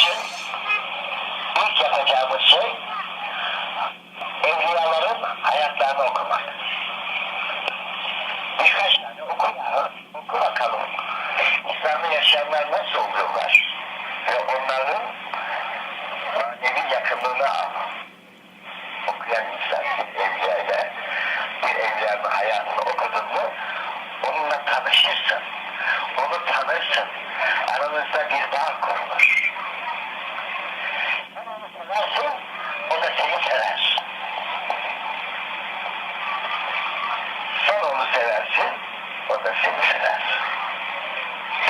için ilk yapacağımız şey evliyaların hayatlarını okumak. Birkaç tane oku. Oku bakalım. İslam'ı yaşayanlar nasıl oluyorlar? Ve onların manevi yakınlığını al. Okuyan insan bir evliyayla bir evliyanın hayatını okudun mu onunla tanışırsın. Onu tanırsın. Aranızda bir bağ kurulur. Sen onu seversin, o da seni sever. Sen onu seversin, o da seni sever.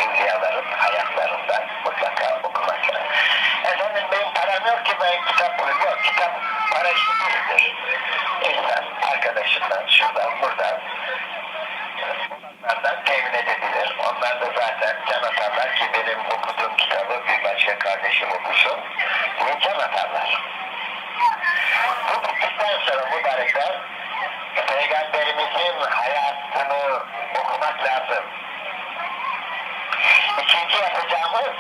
Evliyaların hayatlarından mutlaka okumak lazım. Efendim benim param yok ki ben kitap bulayım. Yok kitap işi değildir. İnsan arkadaşından, şuradan, buradan onlardan temin edebilir. Onlar da zaten can atarlar ki benim okuduğum kitabı bir başka kardeşim okusun diye can atarlar. Bu bittikten sonra mübarekler Peygamberimizin hayatını okumak lazım. İkinci yapacağımız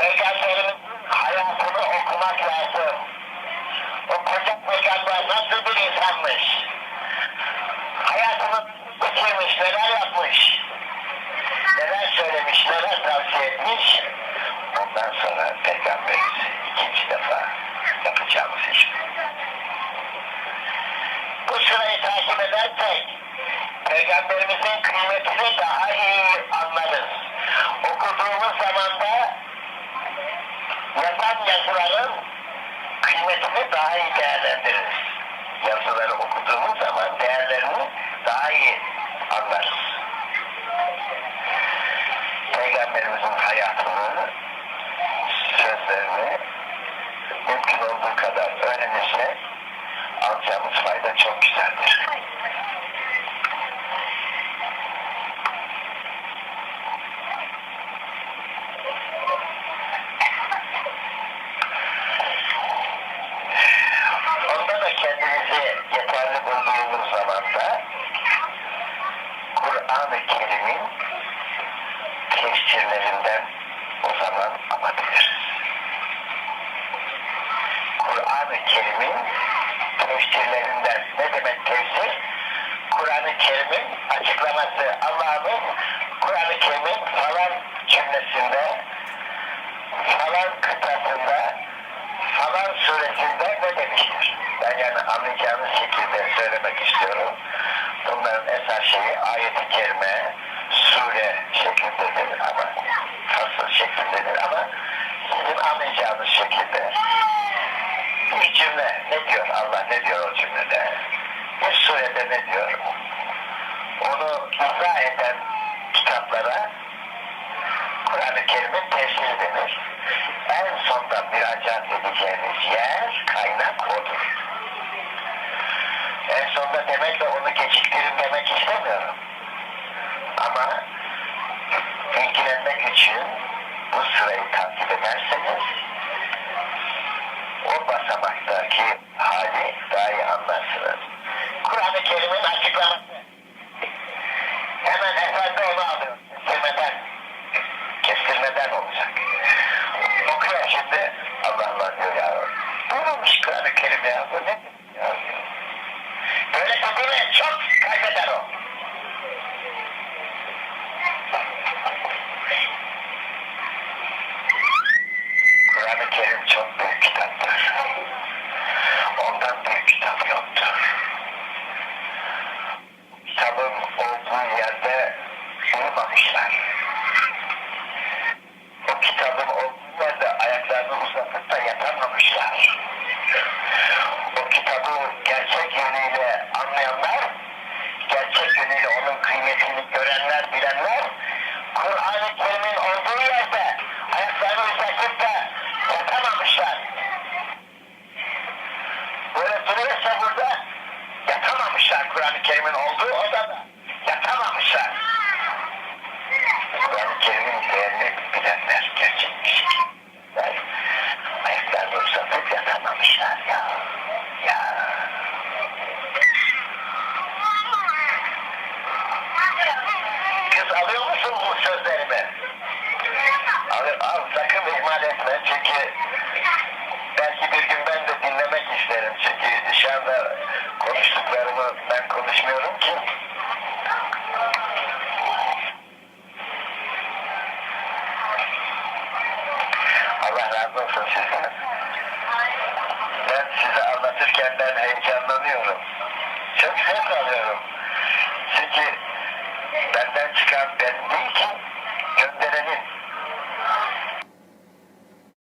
Peygamberimizin hayatını okumak lazım. O koca peygamber nasıl bir insanmış? Hayatını geçirmiş, neler yapmış? Neler söylemiş, neler tavsiye etmiş? Ondan sonra Peygamberimizi ikinci defa yapacağımız iş. Bu sırayı takip edersek Peygamberimizin kıymetini daha iyi anlarız. Okuduğumuz zaman da yazan yazıların kıymetini daha iyi değerlendiririz. Yazıları okuduğumuz zaman değerlerini daha iyi anlarız. Peygamberimizin hayatını, sözlerini mümkün olduğu kadar öğrenirsek alacağımız fayda çok güzeldir. Onda da kendinizi yeterli bulduğunuz zaman da Kur'an-ı Kerim'in tefsirlerinden o zaman alabiliriz. Kur'an-ı Kerim'in tefsirlerinden ne demek tefsir? Kur'an-ı Kerim'in açıklaması Allah'ın Kur'an-ı Kerim'in falan cümlesinde falan kıtasında falan suresinde ne demiştir? Ben yani anlayacağınız şekilde söylemek istiyorum. Bunların esas şeyi ayet-i kerime, sure şeklindedir ama fasıl şeklindedir ama sizin anlayacağınız şekilde bir cümle ne diyor Allah ne diyor o cümlede? Bir surede ne diyor? Onu izah eden kitaplara Kur'an-ı Kerim'in tefsiri denir. En sonda müracaat edeceğiniz yer, kaynak odur. Demekle onu geciktirin demek istemiyorum. Ama ilgilenmek için bu sırayı takip ederseniz o basamaktaki hali daha iyi anlarsınız. Kur'an-ı Kerim'in açıklaması. Hemen efendi onu alıyor. Kestirmeden. Kestirmeden olacak. Okuyor şimdi. Allah Allah diyor ya. Duymamış Kur'an-ı Kerim ya. Bu ne? Ya diyor. Böyle dedi mi çok kaybeder o. Kur'an-ı Kerim çok büyük kitaptır. Ondan büyük kitap yoktur. Kitabın olduğu yerde uyumamışlar. O kitabın olduğu yerde ayaklarını uzatıp da yatamamışlar. O kitabı gerçek yönüyle anlayanlar, gerçek yönüyle onun kıymetini görenler, bilenler, Kur'an-ı Kerim'in olduğu yerde ayaklarını uzatıp da yatamamışlar. Böyle duruyorsa burada yatamamışlar Kur'an-ı Kerim'in olduğu odada. Yatamamışlar. Kur'an-ı Kerim'in değerini bilenler gerçek bir şey. Yani ayaklarını uzatıp yatamamışlar ya. Ya. Kız alıyor musun bu sözlerimi? Etme çünkü belki bir gün ben de dinlemek isterim. Çünkü anda konuştuklarımı ben konuşmuyorum ki. Allah razı olsun sizden. Ben size anlatırken ben heyecanlanıyorum. Çok zevk alıyorum. Çünkü benden çıkan ben değil ki